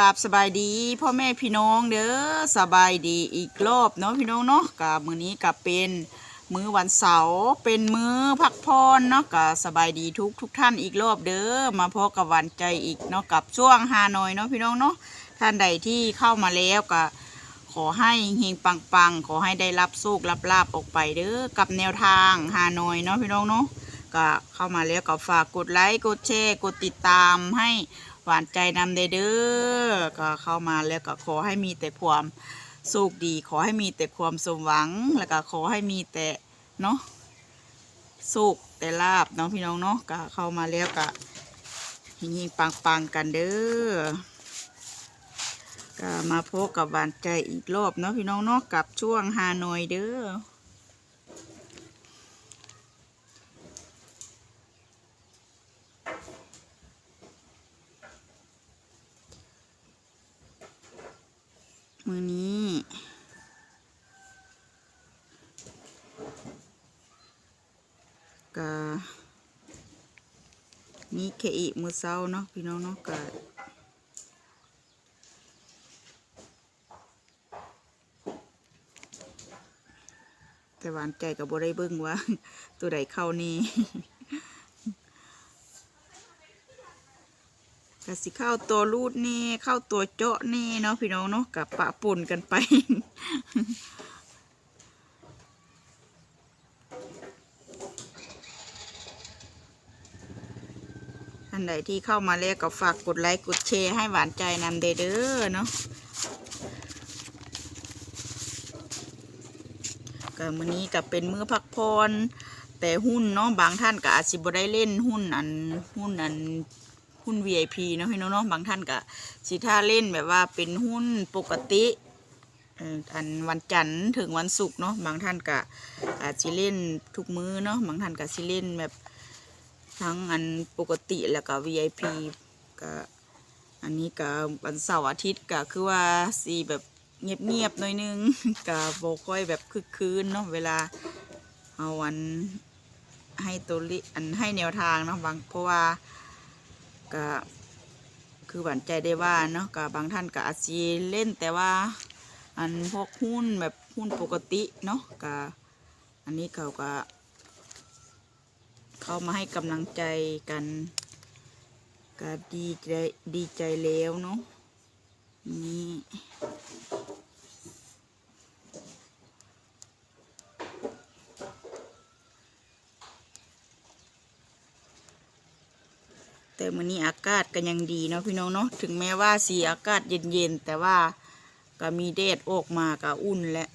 ราบสบายดีพ่อแม่พี่น้องเด้อสบายดีอีกรอบเนาะพี่น้องเนาะกับมื้อนี้กับเป็นมื้อวันเสาร์เป็นมื้อพักผ่อนเนาะกับสบายดีทุกทุกท่านอีกรอบเด้อมาพบกับวันใจอีกเนาะกับช่วงฮานอยเนาะพี่น้องเนาะท่านใดที่เข้ามาแล้วก็ขอให้เฮงปังปังๆขอให้ได้รับโชครับลาบออกไปเด้อกับแนวทางฮานอยเนาะพี่น้องเนาะก็เข้ามาแล้วก็ฝากกดไลค์กดแชร์กดติดตามให้ หวานใจนำเด้อก็เข้ามาแล้วก็ขอให้มีแต่ความสุขดี ขอให้มีแต่ความสมหวัง แล้วก็ขอให้มีแต่เนาะสุขแต่ลาบเนาะพี่น้องเนาะก็เข้ามาแล้วก็หิงๆปังๆกันเด้อก็มาพบกับหวานใจอีกรอบเนาะพี่น้องเนาะกับช่วงฮานอยเด้อ มีเคอีมือเศร้าเนาะพี่น้องเนาะก็แต่หวานใจกับบ่ได้เบิ่งว่า ตัวใดเข้านี่ก็สิเข้าตัวรูดนี่ เข้าตัวเจาะนี่เนาะพี่น้องเนาะกับปะปนกันไป อันใดที่เข้ามาแล้วก็ฝากกดไลค์กดแชร์ให้หวานใจนำเด้อเด้อเนาะก็มื้อนี้ก็เป็นมื้อพักผ่อนแต่หุ้นเนาะบางท่านก็อาจสิบ่ได้เล่นหุ้นอันหุ้นอันหุ้น VIP เนาะพี่น้องเนาะบางท่านก็สิท่าเล่นแบบว่าเป็นหุ้นปกติอันวันจันทร์ถึงวันศุกร์เนาะบางท่านก็อาจสิเล่นทุกมื้อเนาะบางท่านก็สิเล่นแบบ ทั้งอันปกติแล้วก็ VIP ก็อันนี้ก็วันเสาร์อาทิตย์ก็คือว่าสีแบบเงียบๆหน่อยนึงก็บ่ค่อยแบบคึกคืนเนาะเวลาเอาวันให้ตัวลขอันให้แนวทางเนาะบางเพราะว่าก็คือหวั่นใจได้ว่าเนาะกับบางท่านก็อาจจะเล่นแต่ว่า อันพวกหุ้นแบบหุ้นปกติเนาะก็อันนี้เขาก็ เข้ามาให้กำลังใจกันก็ดีใจดีใจแล้วเนาะนี่แต่มื้อนี้อากาศก็ยังดีเนาะพี่น้องเนาะถึงแม้ว่าสีอากาศเย็นๆแต่ว่าก็มีแดดออกมาก็อุ่นแหละ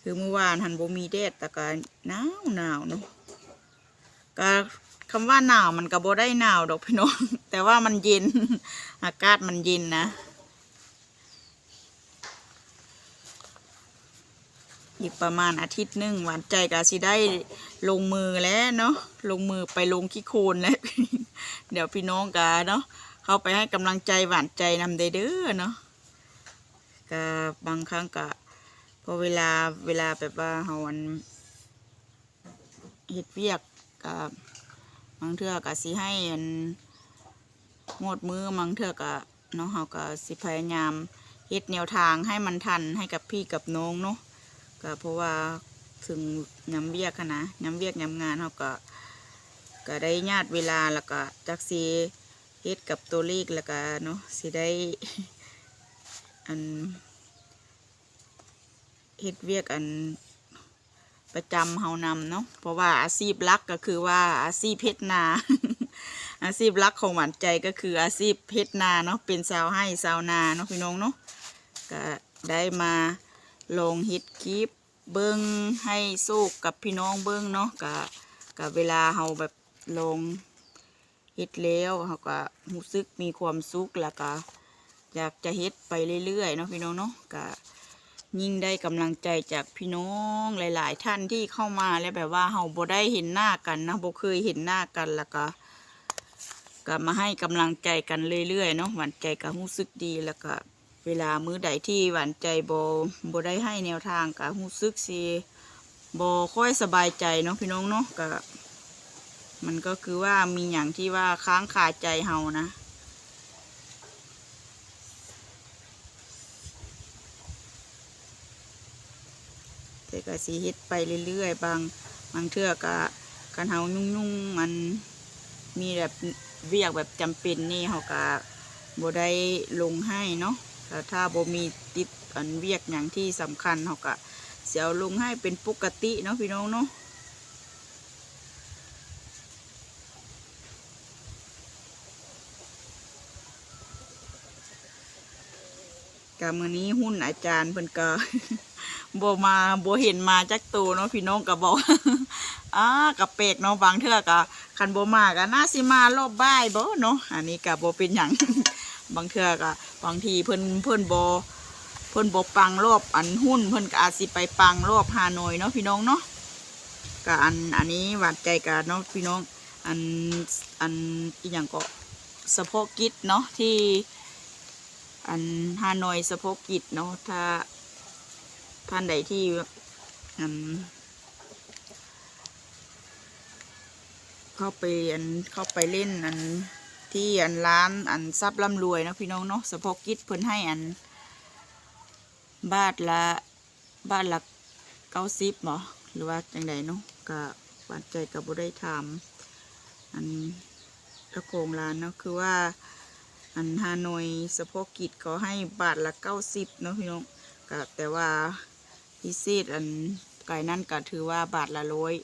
คือเมื่อวานหันบ่มีแดดแต่ก็หนาวหนาวเนาะ ก็คำว่าหนาวมันก็บ่ได้หนาวดอกพี่น้อง แต่ว่ามันเย็น อากาศมันเย็นนะ อีกประมาณอาทิตย์หนึ่งหวานใจก็สิได้ลงมือแล้วเนาะลงมือไปลงขี้โคลนแล้ว เดี๋ยวพี่น้องกาเนาะเข้าไปให้กำลังใจหวานใจนำเด้อเนาะก็บางครั้งก็พอเวลาเวลาแบบว่าเฮาอันเฮ็ดเวียก กับบางเทื่อก็สิให้อันหมดมือบางเทื่อก็เนาะเฮาก็สิพยายามเฮ็ดแนวทางให้มันทันให้กับพี่กับน้องเนาะก็เพราะว่าถึงย้ำเวียกนนะย้ำเวียกย้ำงานเฮาก็ก็ได้ญาติเวลาแล้วก็จักสิเฮ็ดกับตัวเลขแล้วก็เนาะสิได้อันเฮ็ดเวียกอัน ประจำเฮานำเนาะเพราะว่าอาชีพลักก็คือว่าอาชีพเพชรนา อาชีพลักของหวานใจก็คืออาชีพเพชรนาเนาะเป็นสาวให้สาวนาเนาะพี่น้องเนาะก็ได้มาลงฮิตคลิปเบิ้งให้สู้กับพี่น้องเบิ้งเนาะก็กับเวลาเฮาแบบลงเฮ็ดแล้วเฮาก็รู้สึกมีความสุขแล้วก็อยากจะเฮ็ดไปเรื่อยๆเนาะพี่น้องเนาะก็ ยิ่งได้กำลังใจจากพี่น้องหลาย ๆ ท่านที่เข้ามาแล้วแบบว่าเฮาบ่ได้เห็นหน้ากันนะบ่เคยเห็นหน้ากันแล้วก็ก็มาให้กำลังใจกันเรื่อย ๆ เนาะหวานใจก็รู้สึกดีแล้วก็เวลามื้อใดที่หวานใจโบ่บ่ได้ให้แนวทางก็รู้สึกสิบ่ค่อยสบายใจเนาะพี่น้องเนาะก็มันก็คือว่ามีอย่างที่ว่าค้างคาใจเฮานะ แต่ก็สีเฮ็ดไปเรื่อยๆ บางบางเทื่อก็กันเฮายุ่งๆมันมีแบบเวียกแบบจำเป็นนี่เฮาก็บ่ได้ลงให้เนาะแต่ถ้าบ่มีติดอันเวียกอย่างที่สำคัญเฮาก็สิเอาลงให้เป็นปกติเนาะพี่น้องเนาะ กะมื้อนี้หุ้นอาจารย์เพิ่นก็บมาบเห็นมาจักโตเนาะพี่น้องก็บอกอ้ากะเปกเนาะบางเทื่อก็คันบมาก็น่าสิมารอบบ่ายบ่เนาะอันนี้ก็บ่เป็นหยังบางเทื่อก็บางทีเพิ่นเพิ่นบเพิ่นบปังรอบอันหุ้นเพิ่นก็อาจสิไปปังรอบฮานอยเนาะพี่น้องเนาะก็อันอันนี้หวานใจกันเนาะพี่น้องอันอันอีหยังก็เฉพาะกิจเนาะที่ อันฮานอยสะโพกกิจเนาะถ้าท่านใดที่อันเข้าไปอันเข้าไปเล่นอันที่อันร้านอันซับร่ำรวยนะพี่น้องเนาะสะโพกกิจเพิ่นให้อัน บาทละบาทละเก้าสิบหรอหรือว่าจังใดเนาะก็หวานใจกับบุได้ถามอันเจ้าของร้านเนาะคือว่า อันฮานอยสะโพกกิจเขาให้บาทละเก้าสิบเนาะพี่น้องก็แต่ว่าพิเศษอันไก่นั่นก็ถือว่าบาทละร้อย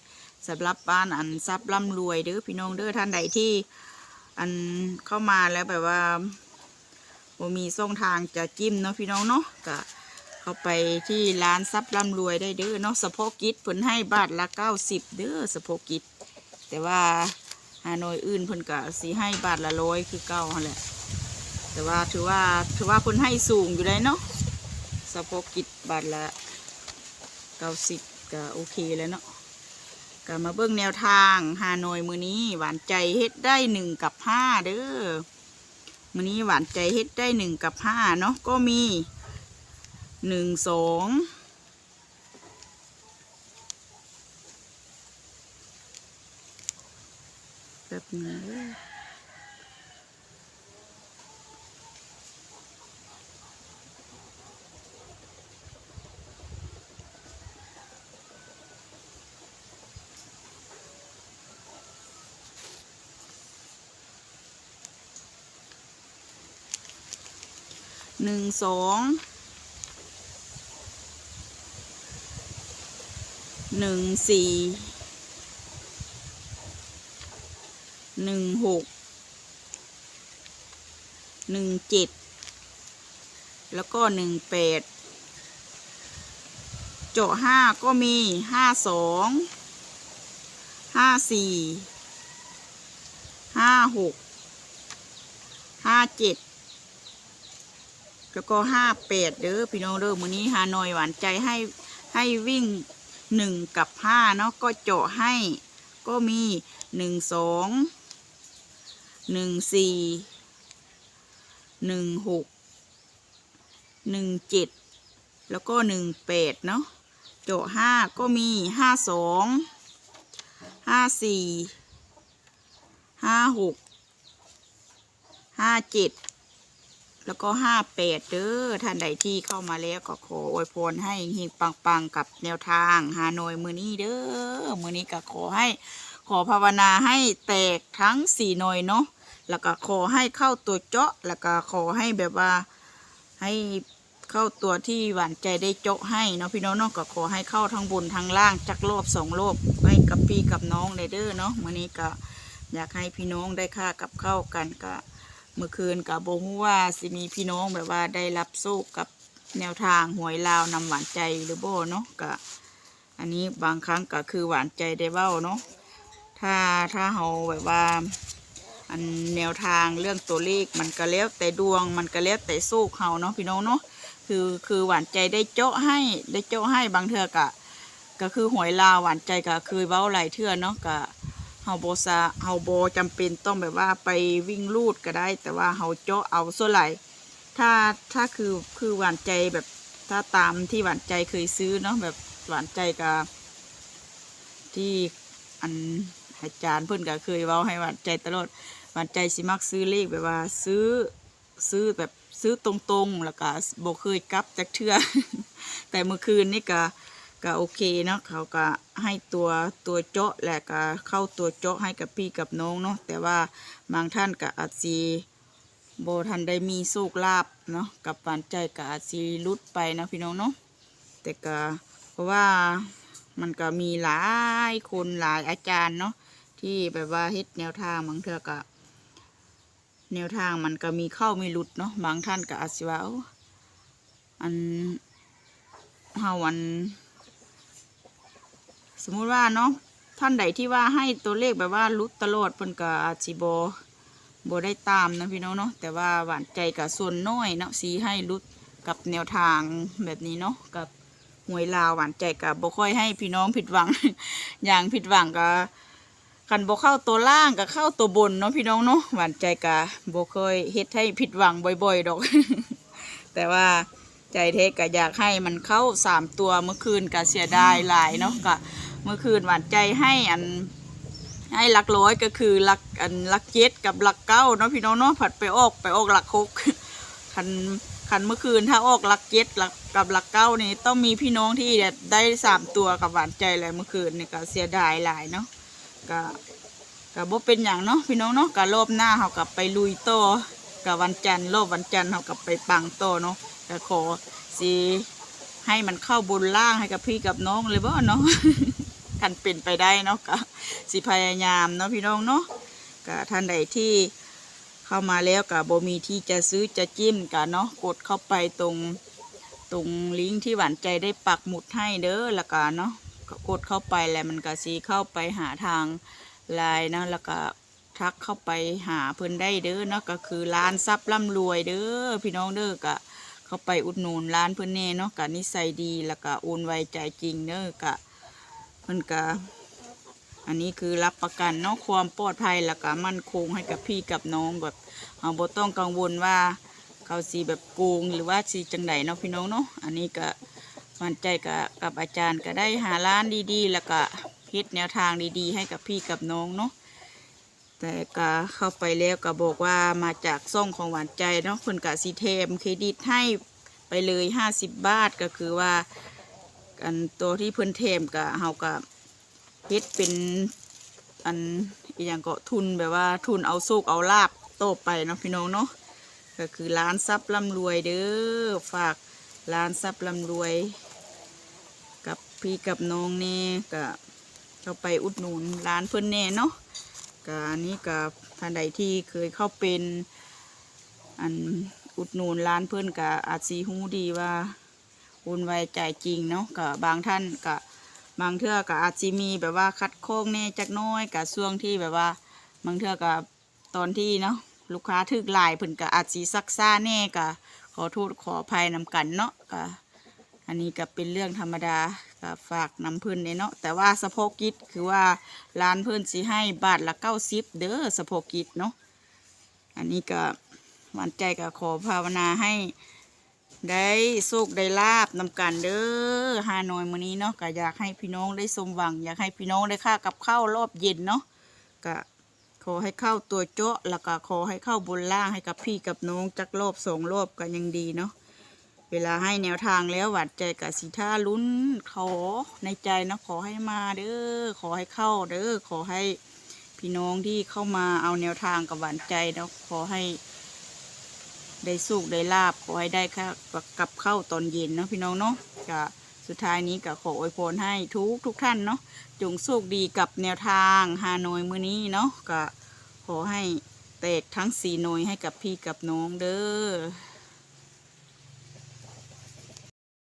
สำหรับบ้านอันทรัพย์ร่ำรวยเด้อพี่น้องเด้อท่านใดที่ อันเข้ามาแล้วแบบว่าบ่มีช่องทางจะจิ้มเนาะพี่น้องเนาะก็เข้าไปที่ร้านทรัพย์ร่ำรวยได้เด้อเนาะสะโพกกิจเพิ่นให้บาทละเก้าสิบเด้อสะโพกกิจแต่ว่าฮานอยอื่นเพิ่นก็สิให้บาทละร้อยคือเก้าหั่นแหละ แต่ว่าถือว่าถือว่าคนให้สูงอยู่เลยเนาะสะโพกกิจบาทละเก้าสิบก็โอเคแล้วเนาะก็มาเบิ่งแนวทางฮานอยมือนี้ หวานใจเฮ็ดได้หนึ่งกับห้าเด้อมือนี้หวานใจเฮ็ดได้หนึ่งกับห้าเนาะก็มีหนึ่งสองแบบนี้ หนึ่งสองหนึ่งสี่หนึ่งหกหนึ่งเจ็ดแล้วก็หนึ่งแปดเจาะห้าก็มีห้าสองห้าสี่ห้าหกห้าเจ็ด แล้วก็ห้าแปดเด้อพี่น้องเด้อมื้อนี้ฮานอยหวานใจให้ให้วิ่งหนึ่งกับห้าเนาะก็เจาะให้ ก็มีหนึ่งสองหนึ่งสี่หนึ่งหกหนึ่งเจ็ดแล้วก็หนึ่งแปดเนาะเจาะห้าก็มีห้าสองห้าสี่ห้าหกห้าเจ็ด แล้วก็ห้าแปดเด้อท่านใดที่เข้ามาแล้วก็ขออวยพรให้เฮงปังๆกับแนวทางฮานอยมือนี้เด้อมือนี้ก็ขอให้ ขอภาวนาให้แตกทั้งสี่หน่อยเนาะแล้วก็ขอให้เข้าตัวเจาะ แล้วก็ขอให้แบบว่าให้เข้าตัวที่หวานใจได้เจาะให้เนาะพี่น้องเนาะก็ขอให้เข้าทั้งบนทั้งล่างจักรอบสองรอบให้กับพี่กับน้องเลยเด้อเนาะมือนี้ก็อยากให้พี่น้องได้ค่ากับเข้ากันก็ เมื่อคืนกับโบฮู้ว่าสิมีพี่น้องแบบว่าได้รับโซ่กับแนวทางหวยลาวนำหวานใจหรือโบเนาะก็อันนี้บางครั้งก็คือหวานใจได้เบ้าเนาะถ้าถ้าเราแบบว่าอันแนวทางเรื่องตัวเลขมันก็แล้วแต่ดวงมันก็แล้วแต่โซ่เขาเนาะพี่น้องเนาะคือคือหวานใจได้เจาะให้ได้เจาะให้บางเทือกะก็คือหวยลาวหวานใจก็คือเว้าหลายเทือเนาะก็ เฮาโบซาเฮาโบจำเป็นต้องแบบว่าไปวิ่งลูดก็ได้ แต่ว่าเฮาเจาะเอาส่วนไหลถ้าถ้าคือคือหวานใจแบบถ้าตามที่หวานใจเคยซื้อเนาะแบบหวานใจกับที่อันอาจารย์เพิ่นก็เคยเว้าให้หวานใจตลอดหวานใจสิมักซื้อเลขแบบว่าซื้อซื้อแบบซื้อตรงๆ แล้วก็บ่เคยกลับจักเทื่อแต่เมื่อคืนนี่ก็ ก็โอเคเนาะเขาก็ให้ตัวตัวเจาะแหละก็เข้าตัวเจาะให้กับพี่กับน้องเนาะแต่ว่าบางท่านก็อาจสีโบทันได้มีโชคลาภเนาะกับปานใจก็อาจสีลุดไปนะพี่น้องเนาะแต่ก็เพราะว่ามันก็มีหลายคนหลายอาจารย์เนาะที่แบบว่าเฮ็ดแนวทางบางเทื่อก็แนวทางมันก็มีเข้ามีหลุดเนาะบางท่านก็อาจสิว่าอันเฮาอัน สมมุติว่าเนาะท่านใดที่ว่าให้ตัวเลขแบบว่าลุดตลอดเพิ่นก็อาจสิบ่บ่ได้ตามนะพี่น้องเนาะแต่ว่าหวานใจกับส่วนน้อยเนาะสีให้ลุดกับแนวทางแบบนี้เนาะกับหวยลาวหวานใจกับบ่ค่อยให้พี่น้องผิดหวัง อย่างผิดหวังก็คันบ่เข้าตัวล่างก็เข้าตัวบนเนาะพี่น้องเนาะหวานใจกะบ่เคยเฮ็ดให้ผิดหวังบ่อย ๆ ดอก แต่ว่าใจเทกก็อยากให้มันเข้าสามตัวเมื่อคืนก็เสียดายหลายเนาะก็ เมื่อคืนหวานใจให้อันให้หลักร้อยก็คือหลักอันหลักเจ็ดกับหลักเก้าเนาะพี่น้องเนาะผัดไปออกไปออกหลักหกคันคันเมื่อคืนถ้าออกหลักเจ็ดหลักกับหลักเก้านี่ต้องมีพี่น้องที่ได้สามตัวกับหวานใจเลยเมื่อคืนนี่ก็เสียดายหลายเนาะก็ก็บ่เป็นอย่างเนาะพี่น้องเนาะก็รอบหน้าเขากับไปลุยโตกับวันจันทร์รอบวันจันทร์เขากับไปปังโตเนาะก็ขอสิให้มันเข้าบนล่างให้กับพี่กับน้องเลยบ่เนาะ กันเป็นไปได้เนาะก็สิพยายามเนาะพี่น้องเนาะก็ท่านใดที่เข้ามาแล้วก็บ่มีที่จะซื้อจะจิ้มก็เนาะกดเข้าไปตรงตรงลิงก์ที่หวานใจได้ปักหมุดให้เด้อแล้วก็เนาะก็กดเข้าไปแล้วมันก็สีเข้าไปหาทางไลน์นะแล้วก็ทักเข้าไปหาเพิ่นได้เด้อเนาะก็คือร้านซับร่ำรวยเด้อพี่น้องเด้อก็เข้าไปอุดหนุนร้านเพิ่นแน่เนาะก็นิสัยดีแล้วก็โอนไวใจจริงเด้อก็ เพิ่นก็อันนี้คือรับประกันเนาะความปลอดภัยแล้วก็มั่นคงให้กับพี่กับน้องแบบเราบ่ต้องกังวลว่าเขาสีแบบโกงหรือว่าสีจังไดเนาะพี่น้องเนาะอันนี้ก็มั่นใจกับกับอาจารย์ก็ได้หาร้านดีๆ แล้วก็คิดแนวทางดีๆ ให้กับพี่กับน้องเนาะแต่ก็เข้าไปแล้วก็บอกว่ามาจากซ่องของหวานใจเนาะเพิ่นกะสีเทมเครดิตให้ไปเลยห้าสิบบาทก็คือว่า อันตัวที่เพิ่นเทมก็เฮาก็เฮ็ดเป็นอันอหย่างก็ทุนแบบว่าทุนเอาโซกเอาลาบโตไปเนาะพี่น้องเนาะก็คือร้านซับร่ำรวยเด้อฝากร้านซับลำรวย กับพี่กับน้องนี่ก็เข้าไปอุดหนุนร้านเพื่อนแน่เนาะก็อันนี้กับท่านใดที่เคยเข้าเป็นอันอุดหนุนร้านเพื่อนกับอาจสีหูดีว่า โอนไวจ่ายจริงเนาะกับบางท่านกับบางเทื่อกับอาจจะมีแบบว่าคัดโค้งแน่จักน้อยกับช่วงที่แบบว่า บางเทื่อกับตอนที่เนาะลูกค้าถึกหลายเพิ่นกับอาจสีซักซ่าแน่กับขอโทษขออภัยนำกันเนาะก็อันนี้ก็เป็นเรื่องธรรมดาก็ฝากนำเพื่นเนี่ยเนาะแต่ว่าสะโพกกิจคือว่าร้านเพื่อนสิให้บาทละเก้าสิบเด้อสะโพกกิจเนาะอันนี้ก็หวันใจก็ขอภาวนาให้ ได้โชคได้ลาบนำกันเด้อฮานอยมื้อนี้เนาะก็อยากให้พี่น้องได้สมหวัง อยากให้พี่น้องได้ค่ากับข้าวรอบเย็นเนาะก็ขอให้เข้าตัวเจาะแล้วก็ขอให้เข้าบนล่างให้กับพี่กับน้องจักรอบสองรอบกันยังดีเนาะเวลาให้แนวทางแล้วหวัดใจกับสีท่าลุ้นขอในใจนะขอให้มาเด้อขอให้เข้าเด้อขอให้พี่น้องที่เข้ามาเอาแนวทางกับหวานใจเนาะขอให้ ได้สุกได้ลาบขอให้ได้ค่ะกับเข้าตอนเย็นเนาะพี่น้องเนาะก็สุดท้ายนี้ก็ขออวยพรให้ทุกทุกท่านเนาะจงสุขดีกับแนวทางฮานอยมือนี้เนาะก็ขอให้แตกทั้งสีหน่วยให้กับพี่กับน้องเด้อ